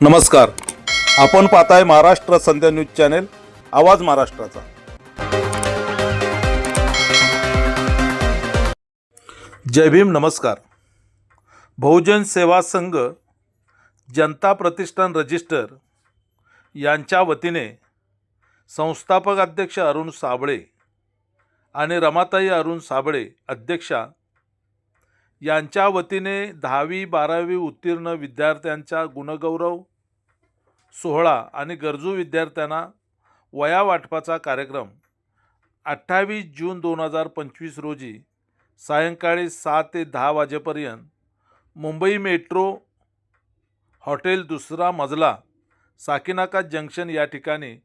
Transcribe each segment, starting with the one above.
नमस्कार. आपण पाहताय महाराष्ट्र संध्या न्यूज चॅनेल आवाज महाराष्ट्राचा. जय भीम नमस्कार. बहुजन सेवा संघ जनता प्रतिष्ठान रजिस्टर यांच्या वतीने संस्थापक अध्यक्ष अरुण साबळे आणि रमाताई अरुण साबळे अध्यक्षा यांच्या वतीने दहावी बारावी उत्तीर्ण विद्यार्थ्यांचा गुणगौरव सोहळा आणि गरजू विद्यार्थ्यांना वया वाटपाचा कार्यक्रम अठ्ठावीस जून दोन हजार पंचवीस रोजी सायंकाळी सहा ते दहा वाजेपर्यंत मुंबई मेट्रो हॉटेल दुसरा मजला साकिनाका जंक्शन या ठिकाणी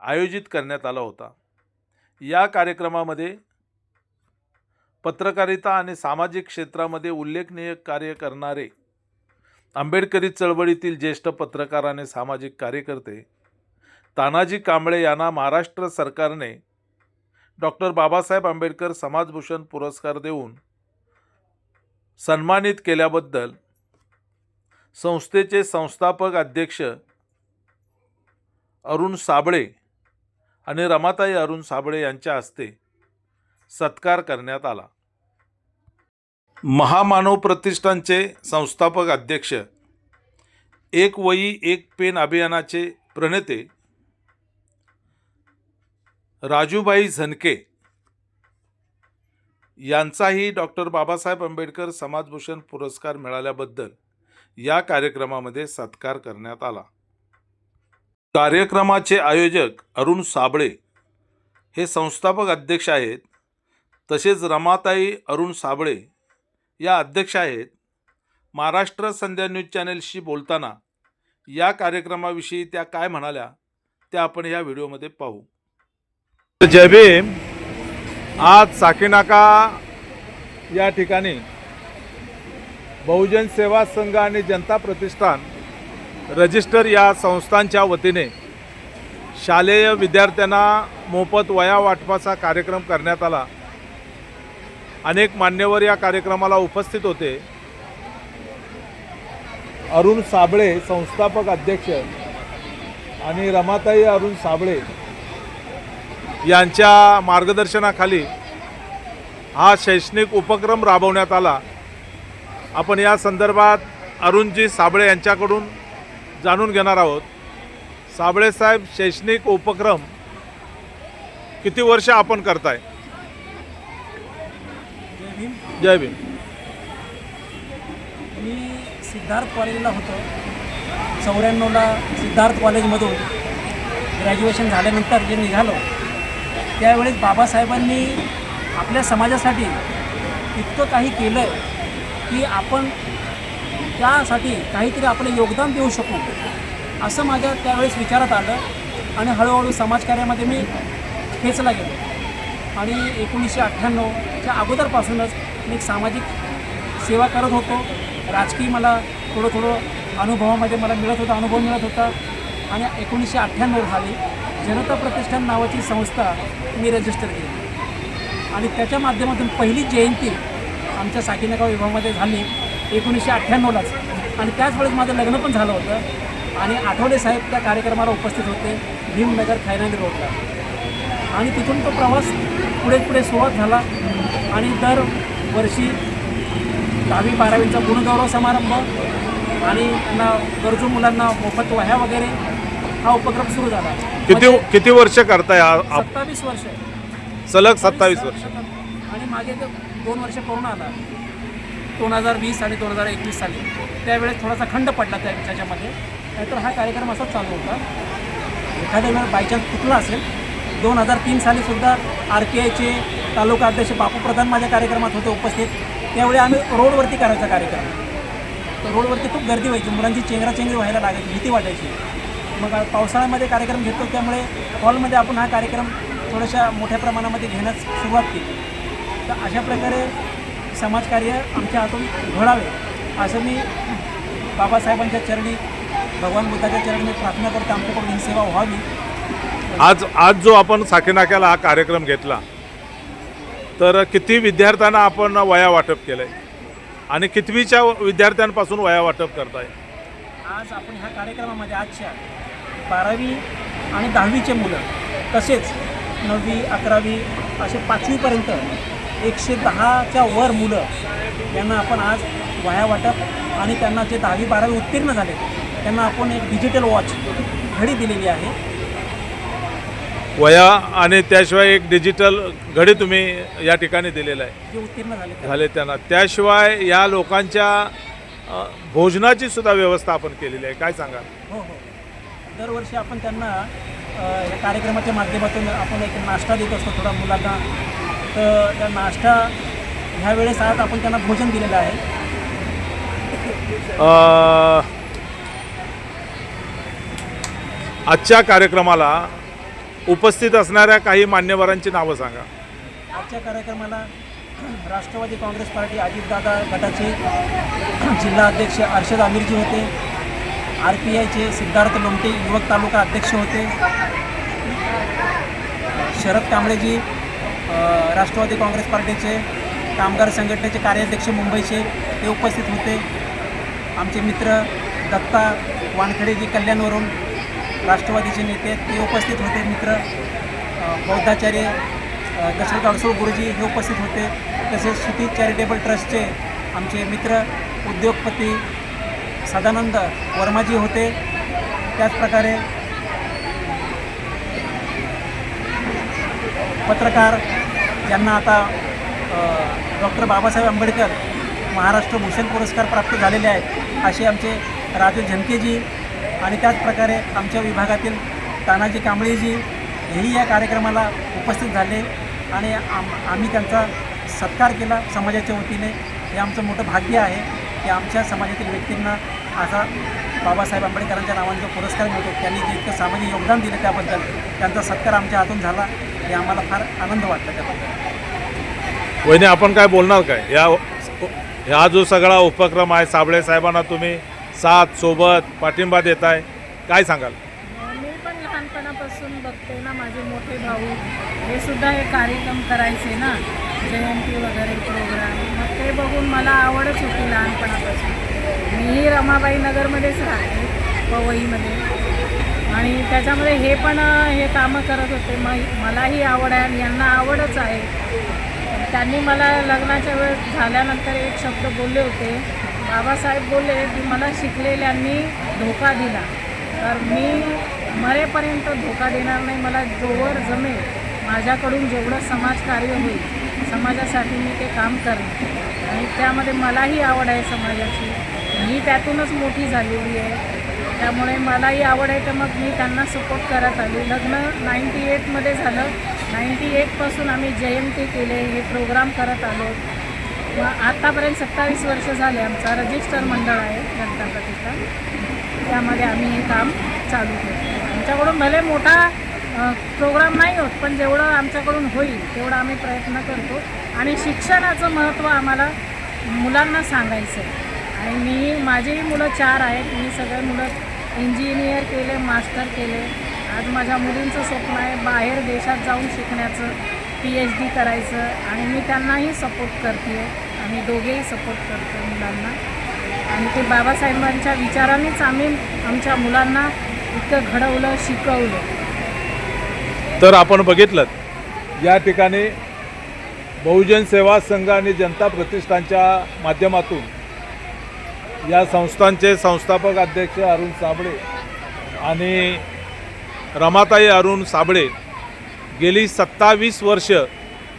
आयोजित करण्यात आला होता. या कार्यक्रमामध्ये पत्रकारिता आणि सामाजिक क्षेत्रामध्ये उल्लेखनीय कार्य करणारे आंबेडकरी चळवळीतील ज्येष्ठ पत्रकार आणि सामाजिक कार्यकर्ते तानाजी कांबळे यांना महाराष्ट्र सरकारने डॉक्टर बाबासाहेब आंबेडकर समाजभूषण पुरस्कार देऊन सन्मानित केल्याबद्दल संस्थेचे संस्थापक अध्यक्ष अरुण साबळे आणि रमाताई अरुण साबळे यांच्या हस्ते सत्कार करण्यात आला. महामानव प्रतिष्ठानचे संस्थापक अध्यक्ष एक वई एक पेन अभियानाचे प्रणेते राजूबाई झनके यांचाही डॉक्टर बाबासाहेब आंबेडकर समाजभूषण पुरस्कार मिळाल्याबद्दल या कार्यक्रमामध्ये सत्कार करण्यात आला. कार्यक्रमाचे आयोजक अरुण साबळे हे संस्थापक अध्यक्ष आहेत. तसेच रमाताई अरुण साबळे या अध्यक्ष आहेत. महाराष्ट्र संध्या न्यूज चॅनेलशी बोलताना या कार्यक्रमाविषयी त्या काय म्हणाल्या त्या आपण या व्हिडिओमध्ये पाहू. जय भीम. आज साकीनाका या ठिकाणी बहुजन सेवा संघ आणि जनता प्रतिष्ठान रजिस्टर या संस्थांच्या वतीने शालेय विद्यार्थ्यांना मोफत वया वाटपाचा कार्यक्रम करण्यात आला. अनेक मान्यवर या कार्यक्रमाला उपस्थित होते. अरुण साबळे संस्थापक अध्यक्ष आणि रमाताई अरुण साबळे यांच्या मार्गदर्शनाखाली हा शैक्षणिक उपक्रम राबवण्यात आला. आपण या संदर्भात अरुणजी साबळे यांच्याकडून जाणून घेणार आहोत. साबळे साहेब शैक्षणिक उपक्रम किती वर्ष आपण करताय? भीम. जय भीम. मी सिद्धार्थ कॉलेजला होतो. चौऱ्याण्णवला सिद्धार्थ कॉलेजमधून ग्रॅज्युएशन झाल्यानंतर जे निघालो त्यावेळेस बाबासाहेबांनी आपल्या समाजासाठी इतकं काही केलं की आपण त्यासाठी काहीतरी आपलं योगदान देऊ शकू असं माझ्या त्यावेळेस विचारात आलं. आणि हळूहळू समाजकार्यामध्ये मी खेचला गेलो. आणि एकोणीसशे अठ्ठ्याण्णवच्या अगोदरपासूनच मी एक सामाजिक सेवा करत होतो. राजकीय मला थोडं थोडं अनुभवामध्ये मला मिळत होता अनुभव मिळत होता. आणि एकोणीसशे अठ्ठ्याण्णव साली जनता प्रतिष्ठान नावाची संस्था मी रजिस्टर केली. आणि त्याच्या माध्यमातून पहिली जयंती आमच्या साकीनगाव विभागामध्ये झाली एकोणीसशे अठ्ठ्याण्णवलाच. आणि त्याच वेळेस माझं लग्न पण झालं होतं. आणि आठवडे साहेब त्या कार्यक्रमाला उपस्थित होते भीमनगर खैरांदी रोडला. आणि तिथून तो प्रवास पुढे पुढे सुरुवात झाला. आणि दर वर्षी दहावी बारावीचा गुणगौरव समारंभ आणि त्यांना गरजू मुलांना मोफत वह्या वगैरे हा उपक्रम सुरू झाला. किती किती वर्ष करताय हा- सत्तावीस वर्ष. सलग सत्तावीस वर्ष. आणि मागे ते दोन वर्ष कोरोना आला. दोन हजार वीस आणि दोन हजार एकवीस साली. त्यावेळेस थोडासा खंड पडला त्या त्याच्यामध्ये. नाहीतर हा कार्यक्रम असाच चालू होता. एखाद्या वेळेस बायचान्स चुकला असेल दोन हजार तीन साली सुद्धा आर के आयचे तालुका अध्यक्ष बापू प्रधान माझ्या कार्यक्रमात होते उपस्थित. त्यावेळी आम्ही रोडवरती करायचा कार्यक्रम. तर रोडवरती खूप गर्दी व्हायची. मुलांची चेंगराचेंगरी व्हायला लागायची भीती वाटायची. मग पावसाळ्यामध्ये कार्यक्रम घेतो त्यामुळे हॉलमध्ये आपण हा कार्यक्रम थोड्याशा मोठ्या प्रमाणामध्ये घेण्यास सुरुवात केली. तर अशा प्रकारे समाजकार्य आमच्या हातून घडावे असं मी बाबासाहेबांच्या चरणी भगवान बुद्धाच्या चरणी प्रार्थना करतो. आमच्याकडून ही सेवा व्हावी. आज आज जो आपण साखेनाक्याला हा कार्यक्रम घेतला तर किती विद्यार्थ्यांना आपण वया वाटप केलंय? आणि कितवीच्या विद्यार्थ्यांपासून वया वाटप करताय? आज आपण ह्या कार्यक्रमामध्ये आजच्या बारावी आणि दहावीचे मुलं तसेच नववी अकरावी असे पाचवीपर्यंत एकशे दहाच्या वर मुलं यांना आपण आज वया वाटप आणि त्यांना जे दहावी बारावी उत्तीर्ण झाले त्यांना आपण एक डिजिटल वॉच घडी दिलेली आहे. वया आणि त्याशिवाय एक डिजिटल घडी तुम्ही या ठिकाणी दिलेलं आहे. झाले त्यांना. त्याशिवाय या लोकांच्या भोजनाची सुद्धा व्यवस्था आपण केलेली आहे. काय सांगा हो हो. दरवर्षी आपण त्यांना या कार्यक्रमाच्या माध्यमातून आपण एक नाश्ता देत असतो थोडा मुलांना. तर त्या नाश्ता ह्या वेळेस आज आपण त्यांना भोजन दिलेलं आहे. आजच्या कार्यक्रमाला उपस्थित असणाऱ्या काही मान्यवरांची नावं सांगा. आजच्या कार्यक्रमाला राष्ट्रवादी काँग्रेस पार्टी अजितदादा गटाचे जिल्हा अध्यक्ष अर्षद आमिरजी होते. आर पी आयचे सिद्धार्थ लोमटे युवक तालुका अध्यक्ष होते. शरद कांबळेजी राष्ट्रवादी काँग्रेस पार्टीचे कामगार संघटनेचे कार्याध्यक्ष मुंबईचे ते उपस्थित होते. आमचे मित्र दत्ता वानखेडेजी कल्याणवरून राष्ट्रवादीचे नेते ते उपस्थित होते मित्र बौद्धाचार्य दशरथ अडसूळ गुरुजी हे उपस्थित होते. तसेच क्षितिज चॅरिटेबल ट्रस्टचे आमचे मित्र उद्योगपती सदानंद वर्माजी होते. त्याचप्रकारे पत्रकार ज्यांना आता डॉक्टर बाबासाहेब आंबेडकर महाराष्ट्र भूषण पुरस्कार प्राप्त झालेले आहेत असे आमचे राजू झंकेजी आणि त्याचप्रकारे आमच्या विभागातील तानाजी कांबळेजी हेही या कार्यक्रमाला उपस्थित झाले आणि आम आम्ही त्यांचा सत्कार केला समाजाच्या वतीने. हे आमचं मोठं भाग्य आहे की आमच्या समाजातील व्यक्तींना असा बाबासाहेब आंबेडकरांच्या नावाने जो पुरस्कार मिळतो त्यांनी जे इतकं सामाजिक योगदान दिलं त्याबद्दल त्यांचा सत्कार आमच्या हातून झाला. हे आम्हाला फार आनंद वाटला त्याबद्दल. वहिनी आपण काय बोलणार काय? या हा जो सगळा उपक्रम आहे साबळे साहेबांना तुम्ही साथ सोबत पाठिंबा देत आहे. काय सांगाल? मी पण लहानपणापासून बघते ना माझे मोठे भाऊ. हे सुद्धा हे कार्यक्रम करायचे ना. जयंती वगैरे प्रोग्राम मग ते बघून मला आवडच होती लहानपणापासून. मीही रमाबाई नगरमध्येच राहते पवईमध्ये. आणि त्याच्यामध्ये हे पण हे कामं करत होते. मग मलाही आवड आहे आणि यांना आवडच आहे. त्यांनी मला लग्नाच्या वेळेस झाल्यानंतर एक शब्द बोलले होते. बाबासाहेब बोलले की मला शिकलेल्यांनी धोका दिला. तर मी मरेपर्यंत धोका देणार नाही मला जोवर जमेल. माझ्याकडून जेवढं समाजकार्य होईल समाजासाठी मी ते काम करेन. आणि त्यामध्ये मलाही आवड आहे समाजाची. मी त्यातूनच मोठी झालेली आहे. त्यामुळे मलाही आवड आहे तर मग मी त्यांना सपोर्ट करत आली. लग्न नाईंटी एटमध्ये झालं. नाईंटी एटपासून आम्ही जयंती केले हे प्रोग्राम करत आलो. मग आत्तापर्यंत सत्तावीस वर्ष झाले आमचा रजिस्टर मंडळ आहे जनता प्रतिष्ठान. त्यामध्ये आम्ही हे काम चालू केलं आमच्याकडून भले मोठा प्रोग्राम नाही होत पण जेवढं आमच्याकडून होईल तेवढं आम्ही प्रयत्न करतो. आणि शिक्षणाचं महत्त्व आम्हाला मुलांना सांगायचं आहे आणि मी माझीही मुलं चार आहेत. मी सगळे मुलं इंजिनियर केले मास्टर केले. आज माझ्या मुलींचं स्वप्न आहे बाहेर देशात जाऊन शिकण्याचं पी एच डी करायचं. आणि मी त्यांनाही सपोर्ट करते आम्ही दोघेही सपोर्ट करतो मुलांना. आणि ते बाबासाहेबांच्या विचारानेच आम्ही आमच्या मुलांना इतकं घडवलं शिकवलं. तर आपण बघितलं या ठिकाणी बहुजन सेवा संघ आणि जनता प्रतिष्ठानच्या माध्यमातून या संस्थांचे संस्थापक अध्यक्ष अरुण साबळे आणि रमाताई अरुण साबळे गेली सत्तावीस वर्ष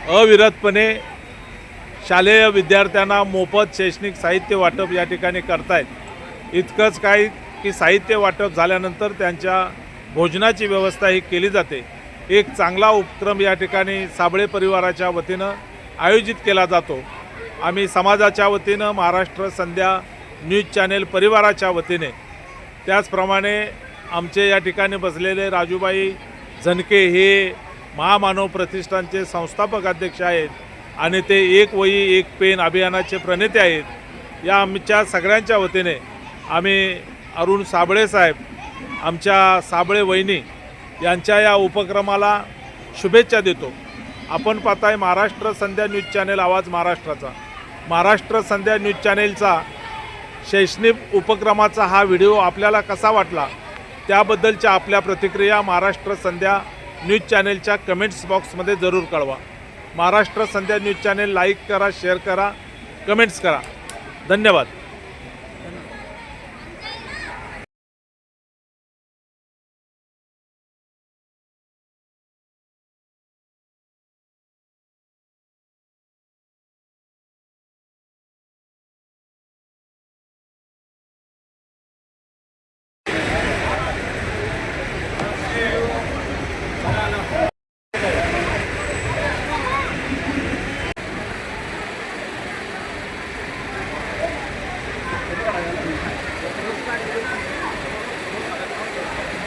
अविरतपणे शालेय विद्यार्थ्यांना मोफत शैक्षणिक साहित्य वाटप या ठिकाणी करतायत. इतकंच काय की साहित्य वाटप झाल्यानंतर त्यांच्या भोजनाची व्यवस्था ही केली जाते. एक चांगला उपक्रम या ठिकाणी साबळे परिवाराच्या वतीनं आयोजित केला जातो. आम्ही समाजाच्या वतीनं महाराष्ट्र संध्या न्यूज चॅनेल परिवाराच्या वतीने. त्याचप्रमाणे आमचे या ठिकाणी बसलेले राजूबाई झनके हे महामानव प्रतिष्ठानचे संस्थापक अध्यक्ष आहेत. आणि ते एक वही एक पेन अभियानाचे प्रणेते आहेत. या आमच्या सगळ्यांच्या वतीने आम्ही अरुण साबळे साहेब आमच्या साबळे वहिनी यांच्या या उपक्रमाला शुभेच्छा देतो. आपण पाहताय महाराष्ट्र संध्या न्यूज चॅनेल आवाज महाराष्ट्राचा. महाराष्ट्र संध्या न्यूज चॅनेलचा शैक्षणिक उपक्रमाचा हा व्हिडिओ आपल्याला कसा वाटला त्याबद्दलच्या आपल्या प्रतिक्रिया महाराष्ट्र संध्या न्यूज चॅनेलच्या कमेंट्स बॉक्समध्ये जरूर कळवा. Maharashtra Sandhya news channel like करा शेअर करा कमेंट्स करा. धन्यवाद.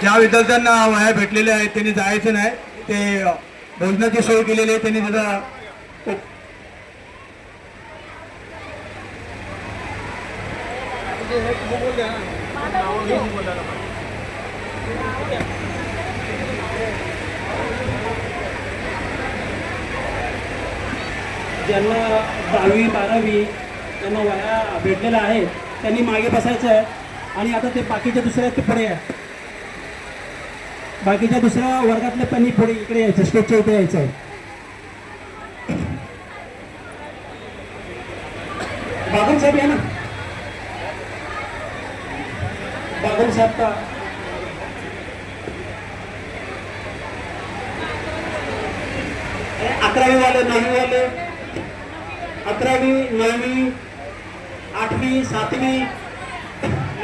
ज्या विद्यार्थ्यांना वह्या भेटलेल्या आहेत त्यांनी जायचं नाही ते भोजनाची सोय केलेली आहे त्यांनी त्याचा ज्यांना दहावी बारावी त्यांना वया भेटलेल्या आहे त्यांनी मागे बसायचं आहे. आणि आता ते बाकीच्या दुसऱ्या ते पुढे आहे. बाकीच्या दुसऱ्या वर्गातले पण पुढे इकडे यायचं स्टेजच्या इथे यायचं आहे. बागल साहेब या ना. बाबुल साहेब का? अकरावी वाले नववी वाले. अकरावी नववी आठवी सातवी.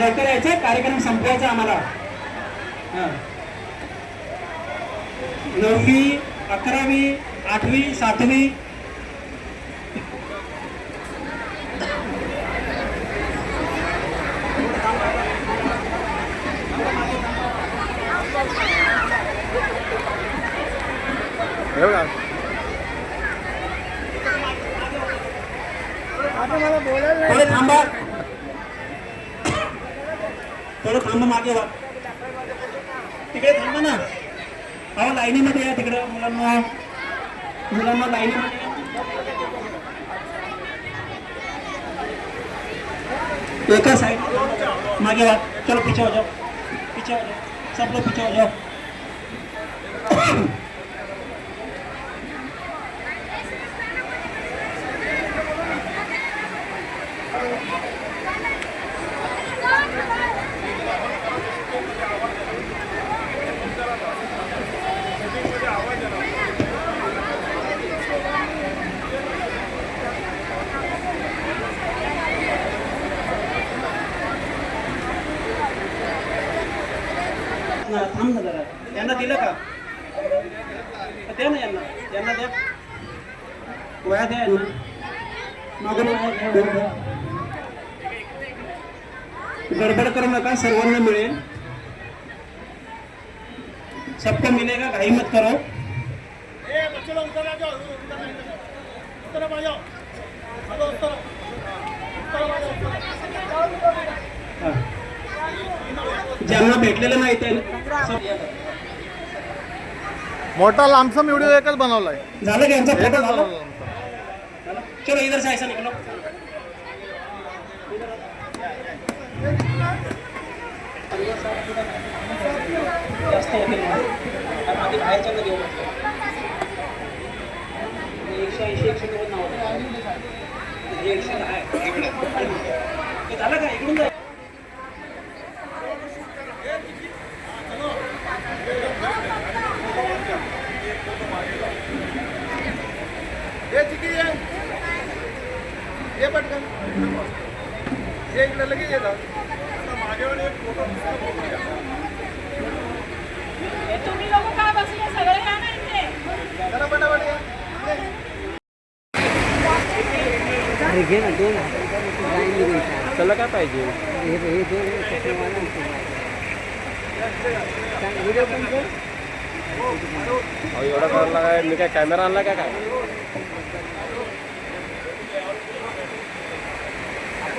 लवकर यायचं कार्यक्रम संपवायचा आम्हाला. हां. नववी अकरावी आठवी सातवी. थोडे थांबा. थोडं थांबा मागे तिकडे थांबा ना. अहो लाईनीमध्ये या तिकडं मुलांना. मुलांना लाईनीमध्ये या. एका साइड मागे वा चलो पीछे हो जाओ पीछे हो जाओ सब लोग पीछे हो जाओ ना, थांब ना जरा यांना दिलं का द्या ना यांना. यांना द्या वया द्या. गडबड करू नका सर्वांना मिळेल. सबको मिलेगा घाई मत करो. ज्यांना भेटलेलं नाही त्यांनी सब- मोठा लांबसम व्हिडिओ एकच बनवलाय. झालं की यांचा फोटो झाला? चलो इधर से ऐसा निकलो. जास्त होतील आधी. एकशे ऐंशी एकशे नव्वद नाव होतं. हे एकशे दहा आहे. ते झालं का इकडून जा हे तुम्ही लोक काय बसले सगळे या। ना इथे त्याला काय पाहिजे एवढा करायला काय मी काय कॅमेरा आणला का काय?